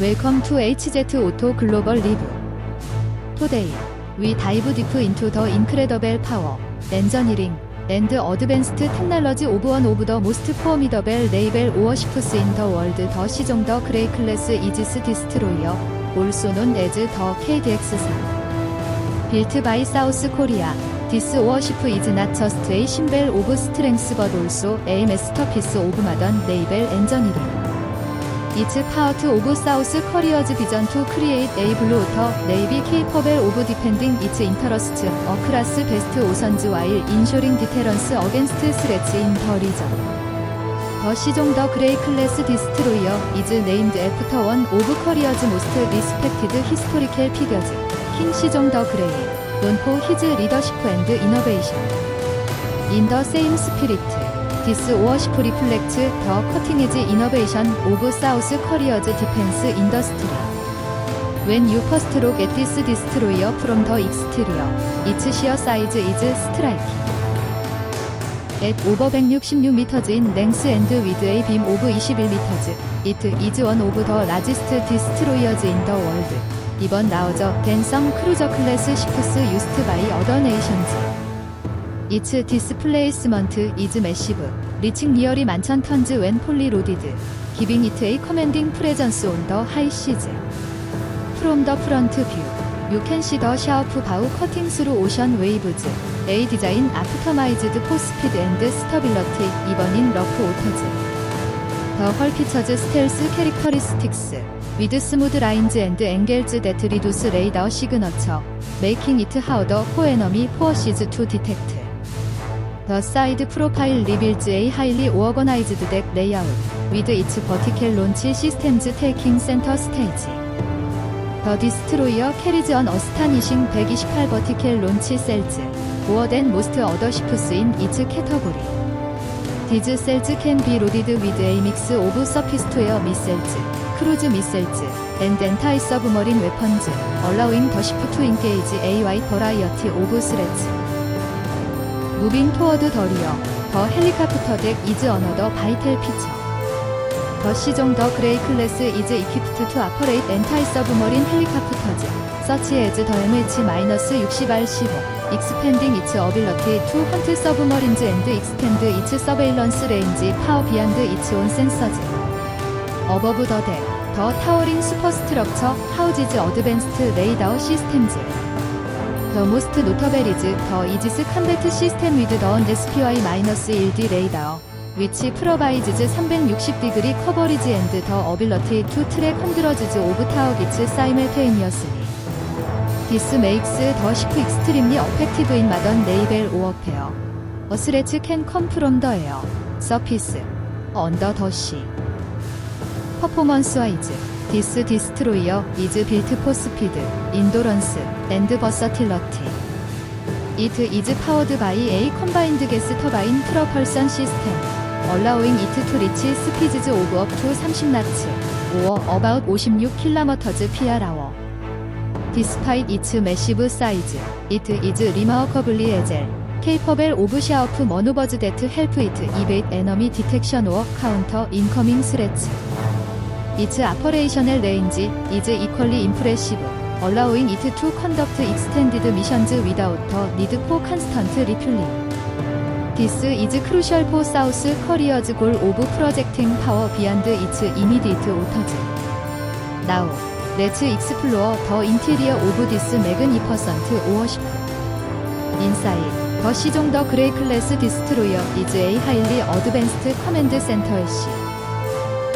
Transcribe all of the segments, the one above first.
웰컴 투 HZ 오토 글로벌 리뷰. 토데이 위 다이브 디프 인투 더 인크레더벨 파워 엔저니링 앤드 어드밴스트 텍놀러지 오브 원 오브 더 모스트 포미더벨 네이벨 오어시프스 인 더 월드 더 시종 더 그레이 클래스 이지스 디스트로이어 올소논 에즈 더 KDX3 빌트 바이 사우스 코리아 디스 워시프 이즈 나처스트 에이 신벨 오브 스트렝스 버 올소 에이 메스터피스 오브 마던 네이벨 엔저니링 It's part of South Korea's vision to create a blue-water navy capable of defending its interests across vast oceans while ensuring deterrence against threats in the region. 더 시종 더 그레이 클래스 디스트로이어 이즈 네임드 애프터 원 오브 커리어즈 모스트 리스펙티드 히스토리켈 피겨즈 킹 시종 더 그레이 논포 히즈 리더십 앤드 이너베이션 인 더 세임 스피리트 디스 워시프 리플렉트 더 커팅에지 이너베이션 오브 사우스 커리어즈 디펜스 인더스트리 When you first look at this destroyer from the exterior, its sheer size is striking. At over 166m in length and with a beam of 21m, it is one of the largest destroyers in the world. 이번 나오저 댄성 크루저 클래스 10스 유스트 바이 어더 네이션즈 이츠 디스플레이스먼트 이즈 매시브 리칭 리얼이 만천 턴즈 웬 폴리 로디드 기빙 이트의 커맨딩 프레전스 온 더 하이 시즈 프롬 더 프런트 뷰 유캔 시더 샤오프 바우 커팅 스루 오션 웨이브즈 A 디자인 아프터마이즈드 포스피드 앤드 스터빌러티 2번인 러프 오토즈 더 헐피처즈 스텔스 캐릭터리스틱스 위드 스무드 라인즈 앤드 앵겔즈 데트 리두스 레이더 시그너처 메이킹 이트 하우더 코에너미 포어시즈 투 디텍트 The side profile reveals a highly organized deck layout with its vertical launch systems taking center stage. The destroyer carries an astonishing 128 vertical launch cells, more than most other ships in its category. These cells can be loaded with a mix of surface-to-air missiles, cruise missiles, and anti-submarine weapons, allowing the ship to engage a wide variety of threats. 무빙 토워드 더 리어, 더 헬리카프터 덱 이즈 어너더 바이텔 피처. 더 시종 더 그레이 클래스 이즈 이퀴프트 투 아퍼레이트 엔타이 서브머린 헬리카프터즈. 서치 에즈 더 MH-60R15. 익스펜딩 이츠 어빌러티 투 헌트 서브머린즈 앤드 익스텐드 이츠 서베일런스 레인지 파워 비안드 이츠 온 센서즈. 어버브 더 덱. 더 타워링 슈퍼스트럭처 하우지즈 어드밴스트 레이더 시스템즈. The Most Notable is the is Combat System with the SPY-1D Radar. which provides 360° coverage and the ability to track hundreds of targets simultaneously. This makes the ship extremely effective in modern naval warfare. A threat can come from the air, surface, under the sea. Performance-wise, 디스 디스트로이어 이즈 빌트 포 스피드 인도런스 앤드 버서틸러티. 이트 이즈 파워드 바이 A 컴바인드 게스 터바인 트러펄선 시스템. 얼라우잉 이트 투 리치 스피즈즈 오브 업투 30나츠. 오어 어바웃 56킬라머터즈 피아 라워. 디스파이트 이츠 매시브 사이즈. 이트 이즈 리마워커블리 에젤. 케이퍼벨 오브 샤오프 머노버즈 데트 헬프 이트 이베이트 에너미 디텍션 워 카운터 인커밍 스레츠. Its operational range is equally impressive, allowing it to conduct extended missions without the need for constant refueling. This is crucial for South Korea's goal of projecting power beyond its immediate waters. Now, let's explore the interior of this magnificent warship. Inside, 더 시종 더 그레이 클래스 디스트로이어 이즈 A 하일리 어드밴스트 커맨드 센터 시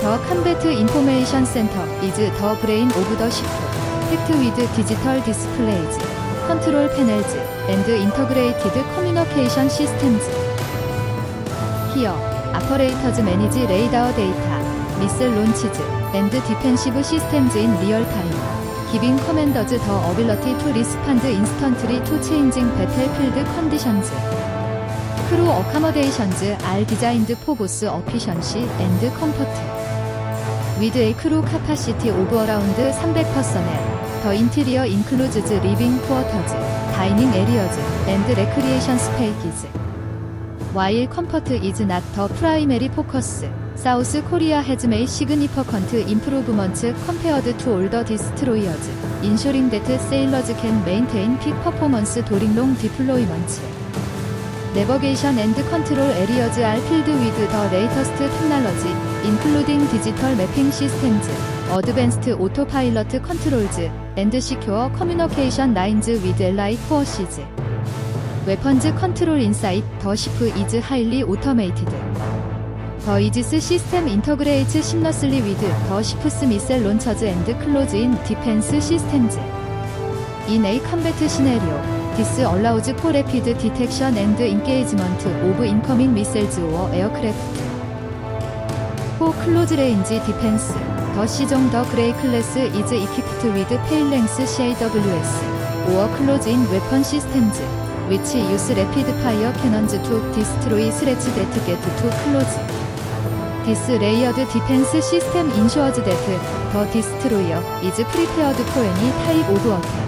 더 캄베트 인포메이션 센터 이즈 더 브레인 오브 더 시프 팩트 위드 디지털 디스플레이즈 컨트롤 패널즈 앤드 인터그레이티드 커뮤니케이션 시스템즈. 히어 아퍼레이터즈 매니지 레이더 데이터 미셀 론치즈 앤드 디펜시브 시스템즈 인 리얼 타임 기빙 커맨더즈 더 어빌러티 투 리스판드 인스턴트리 투 체인징 배틀필드 컨디션즈. 크루 어카모데이션즈 알 디자인드 포고스 어피션시 앤드 컴포트. 위드 에크로 카파시티 오브 어라운드 300퍼센트 더 인테리어 인클루즈즈 리빙 쿼터즈 다이닝 에리어즈 앤드 레크리에이션 스페이키즈. 와일 컴포트 이즈 낫더 프라이메리 포커스 사우스 코리아 헤즈메이 시그니퍼컨트 임프로브먼츠 컴페어드 투 올더 디스트로이어즈 인쇼링 데트 세일러즈 캔 메인테인 픽 퍼포먼스 도링롱 디플로이먼츠. 내버게이션 앤드 컨트롤 에리어즈 알 필드 위드 더 레이터스트 테크놀로지 인클루딩 디지털 매핑 시스템즈 어드밴스트 오토 파일럿 트 컨트롤즈 앤드 시큐어 커뮤니케이션 라인즈 위드 엘라이 포어시즈. 웨펀즈 컨트롤 인사이트 더 시프 이즈 하일리 오토메이티드. 더 이지스 시스템 인터그레이츠 심러슬리 위드 더 시프스 미셀 론처즈 앤드 클로즈인 디펜스 시스템즈. 인 에이 컴베트 시네리오. 디스 얼라우즈 포 레피드 디텍션 앤드 인게이지먼트 오브 인커밍 미셀즈 오어 에어크래프트 포 클로즈 레인지 디펜스 더 시종 더 그레이 클래스 이즈 이키프트 위드 페일랭스 CAWS 오어 클로즈 인 웨펀 시스템즈 위치 유스 레피드 파이어 캐넌즈 투 디스트로이 스레치 데트 게트 투 클로즈 디스 레이어드 디펜스 시스템 인슈어즈 데트 더 디스트로이어 이즈 프리페어드 포 애니 타입 오브 어터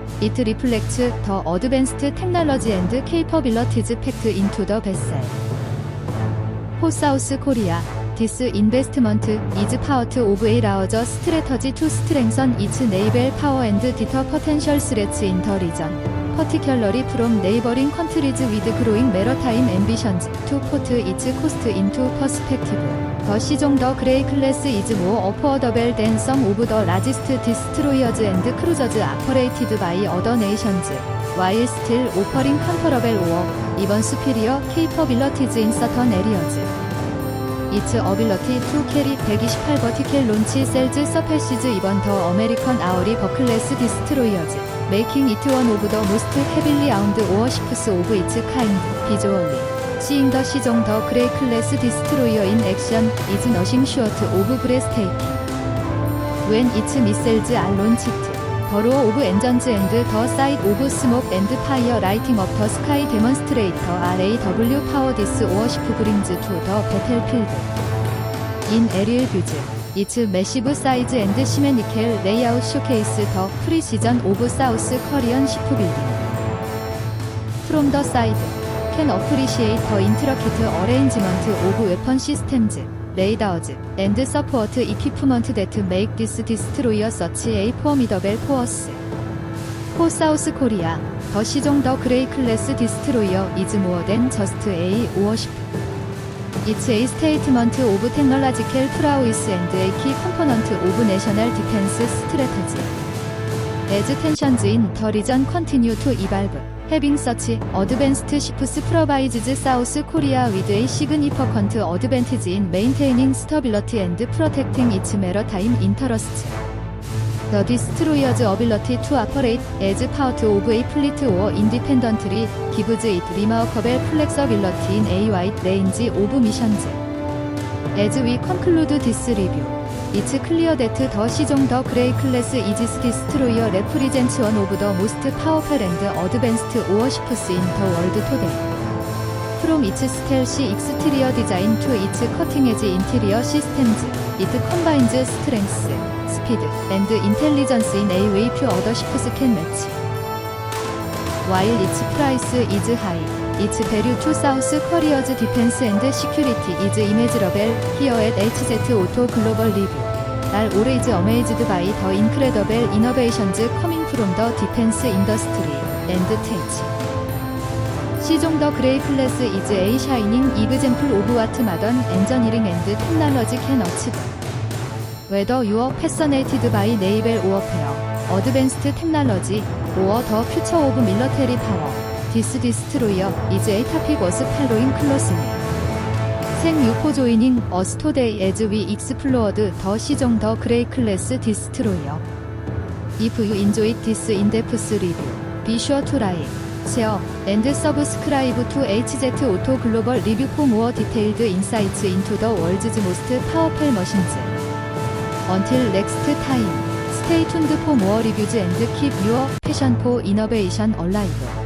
the advanced technology and capabilities packed into the vessel. For South Korea, this investment is part of a larger strategy to strengthen its naval power and deter potential threats in the region, particularly from neighboring countries with growing maritime ambitions to put its cost into perspective. The Sejong the Grey class is more affordable than some of the largest destroyers and cruisers operated by other nations, while still offering comparable or even superior capabilities in certain areas. Its ability to carry 128 vertical launch cells surpasses even the American Auriga class destroyers, making it one of the most heavily armed warships of its kind visually. Seeing the Sejong the Grey class destroyer in action is nothing short of breathtaking. When its missiles are launched, the roar of engines and the sight of smoke and fire lighting up the sky demonstrate the RAW views, its massive size and symmetrical layout showcase the precision of South Korean shipbuilding. From the side, can appreciate the intricate arrangement of weapon systems, radars, and support equipment that make this destroyer such a formidable force. For South Korea, the Sejong the Grey class destroyer is more than just a warship. It's a statement of technological prowess and a key component of national defense strategy. As tensions in the region continue to evolve, having such advanced ships provides South Korea with a significant advantage in maintaining stability and protecting its maritime interests. The destroyer's ability to operate as part of a fleet or independently gives it remarkable flexibility in a wide range of missions. As we conclude this review, it's clear that the Sejong the Grey class Aegis destroyer represents one of the most powerful and advanced warships in the world today. From its stealthy exterior design to its cutting-edge interior systems, it combines speed, and intelligence in a way few other ships can match. While its price is high, its value to South Korea's defense and security is immeasurable. Here at HZ Auto Global Review, are always amazed by the incredible innovations coming from the defense industry and teach. Sejong the Grey class is a shining example of what modern and technology can achieve. 웨더 유어 패서네이티드 바이 네이벨 오어페어 어드밴스트 텍놀러지 오어 더 퓨처 오브 밀러테리 파워 디스 디스트로이어 이즈의 타픽 워스 팔로잉 클로스니 생 유포 조이닝 어스토데이 에즈 위 익스플로어드 더 시정 더 그레이 클래스 디스트로이어 이프 유 인조잇 디스 인데프스 리뷰 비슈어 투 라이 쉐어 앤드 서브스크라이브 투 HZ 오토 글로벌 리뷰 포 모어 디테일드 인사이츠 인투 더 월즈즈 모스트 파워펠 머신즈 Until next time, stay tuned for more reviews and keep your passion for innovation alive.